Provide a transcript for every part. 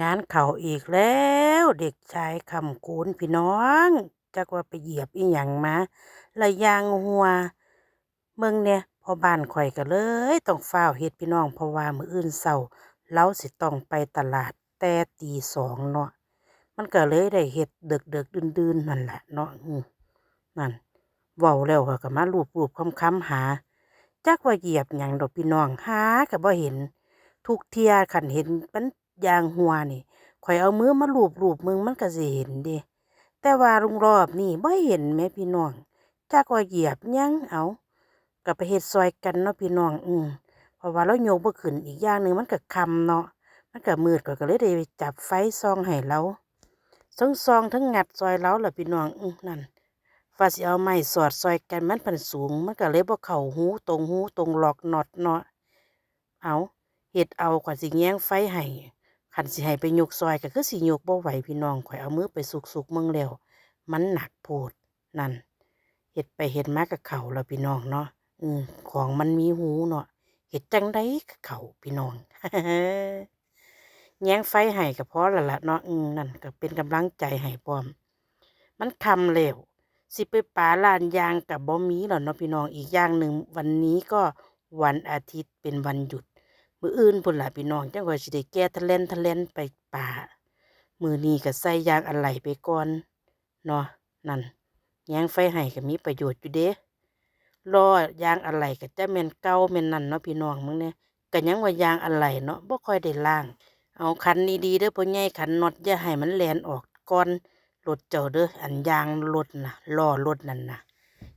งานเข้าอีกแล้ว เด็กชายคำคูณพี่น้องจักว่าไปเหยียบอีหยังมาละยางหัวเบิ่งเนี่ยพอบ้านข่อยก็เลย ต้องฟ้าเฮ็ดพี่น้องเพราะว่ามื้ออื่นเช้าเราสิต้องไปตลาดแต่ตีสองเนาะมันก็เลยได้เฮ็ดเดึกๆดื่นๆนั่นแหละเนาะนั่นเว้าแล้วก็มาลูบๆคำๆหาจักว่าเหยียบหยังดอกพี่น้องหาก็บ่เห็นทุกเทียคันเห็นมัน ยางหัวนี่ข่อยเอามือมาลูบๆมึงมันก็สิเห็นเดแต่ว่ารุงรอบนี่บ่เห็นแหมพี่น้องจักว่าเหยียบยังเอาก็ไปเฮ็ดซอยกันเนาะพี่น้องอืมเพราะว่าเราโยกบ่ขึ้นอีกอย่างหนึ่งมันก็คำเนาะมันก็มืดข้อยก็เลยได้ไปจับไฟส่องให้เลาทั้งส่องทั้งงัดซอยเลาล่ะพี่น้องอือนั่นว่าสิเอาไม้สอดซอยกันมันเพิ่นสูง มันก็เลยบ่เข้าหูตรงหูตรงหลอกน็อตเนาะเอาเฮ็ดเอากว่าสิแยงไฟให้ คันสิให้ไปยกซอยก็คือสิยกบ่ไหวพี่น้องข้อยเอามือไปสุกๆเบิ่งแล้วมันหนักโพดนั่นเฮ็ดไปเฮ็ดมาก็เขาแล้วพี่น้องเนาะอืของมันมีหูเนาะเฮ็ดจังใดก็เขาพี่น้องแยงไฟให้ก็พอล้วล่ะเนาะอืมนั่นก็เป็นกำลังใจให้พร้อม มันค่ำแล้วสิไปป่าร้านยางก็บ่มีแล้วเนาะพี่น้องอีกอย่างหนึ่งวันนี้ก็วันอาทิตย์เป็นวันหยุด มืออื่นพุ่นล่ะพี่น้องจังข้อยสิได้แก่ทะแล่นทะแล่นไปป่า มือนี้ก็ใส่ยางอะไหล่ไปก่อนเนาะนั่นแยงไฟให้ก็มีประโยชน์อยู่เดะล้อยางอะไหล่ก็จะแม่นเก่าแม่นนั่นเนาะพี่น้องมึงเนี่ยก็ยังว่ายางอะไหล่เนาะบ่ค่อยได้ล้าง เอาคันดีๆเด้อพ่อใหญ่คันน็อตอย่าให้มันแลนออกก่อนรถเจ้าเด้ออันยางรถน่ะล้อรถนั่นน่ะ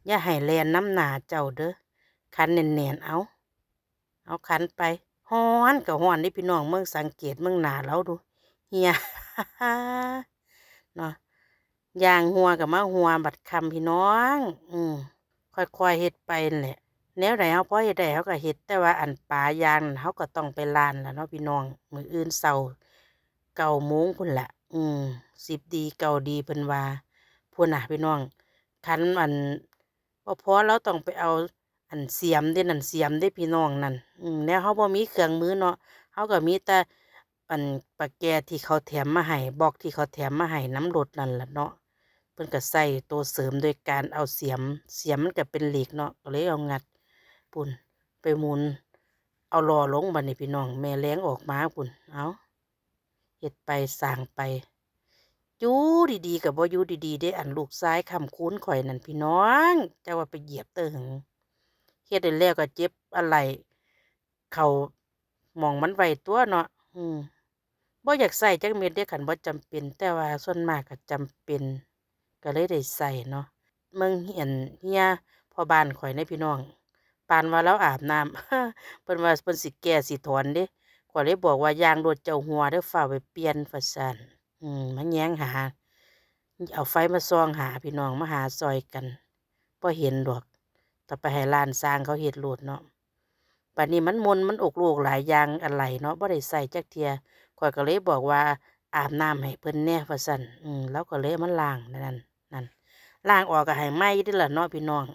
อย่าให้แลนน้ำหนาเจ้าเด้อคันแน่นๆเอา เอาคันไป ฮ้อนก็ฮ้อนนี่พี่น้องเมืองสังเกตเมืองหน้าเราดูเหียเนาะยางหัวกับมาหัวบัดคำพี่น้อง อืมค่อยๆเฮ็ดไปนั่นแหละแนวใดเฮาพอเฮ็ดได้เฮาก็เฮ็ดแต่ว่าอันปลายางเฮาก็ต้องไปลานแล่ะเนาะพี่น้องมืออื่นเช้าเก้าโมงพุ่นละอืมสิบดีเก้าดีเพิ่นว่าพุ่นน่ะพี่น้องคันอันบ่พอเราต้องไปเอา อันเสียมเด้นั่นเสียมเด้พี่น้องนั่นอืมแล้วเฮาบ่มีเครื่องมือเนาะเฮาก็มีแต่อันปากแกที่เขาแถมมาให้บอกที่เขาแถมมาให้น้ำรถนั่นแหละเนาะเพิ่นก็ใส่ตัวเสริมโดยการเอาเสียม เสียมมันก็เป็นเหล็กเนาะก็เลยเอางัดปุ่นไปหมุน เอาล้อลงบัดนี้พี่น้อง แม่แรงออกมาปุ่นเอาเฮ็ดไปสร้างไปยู่ดีๆกับบ่อยู่ดีๆเด้อันลูกซ้ายคำคูนข่อยนั่นพี่น้องจะว่าไปเหยียบเตอหึง เฮ็ดได้แล้วก็เจ็บอะไรเขามองมันไว้ตัวเนาะอืมบ่อยากใส่จักเม็ดเด้คันบ่จำเป็น แต่ว่าส่วนมากก็จำเป็น ก็เลยได้ใส่เนาะเมืองเห็นเฮียพ่อบ้านข่อยในพี่น้องปานว่าเราอาบน้ำเพิ่นว่าเพิ่นสิแก้สิถอนเด้ข้อยเลยบอกว่ายางรถเจ้าหัวเด้อฟ้าไปเปลี่ยนว่าซั่นอืมมาแยงหา เอาไฟมาส่องหาพี่น้องมาหาซอยกันบ่เห็นดอก แต่ไปให้ล้านสร้างเขาเห็ดโลดเนาะป่านนี้มันมนมันอกลูกหลายอย่างอะไรเนาะบ่ได้ใส่จักเทียข่อยก็เลยบอกว่าอาบน้ำให้เพิ่นแน่ว่าซั่นอืมแล้วก็เลยมันล้างนั่นนั่นล้างออกก็ให้ไหม้ได้ล่ะเนาะพี่น้อง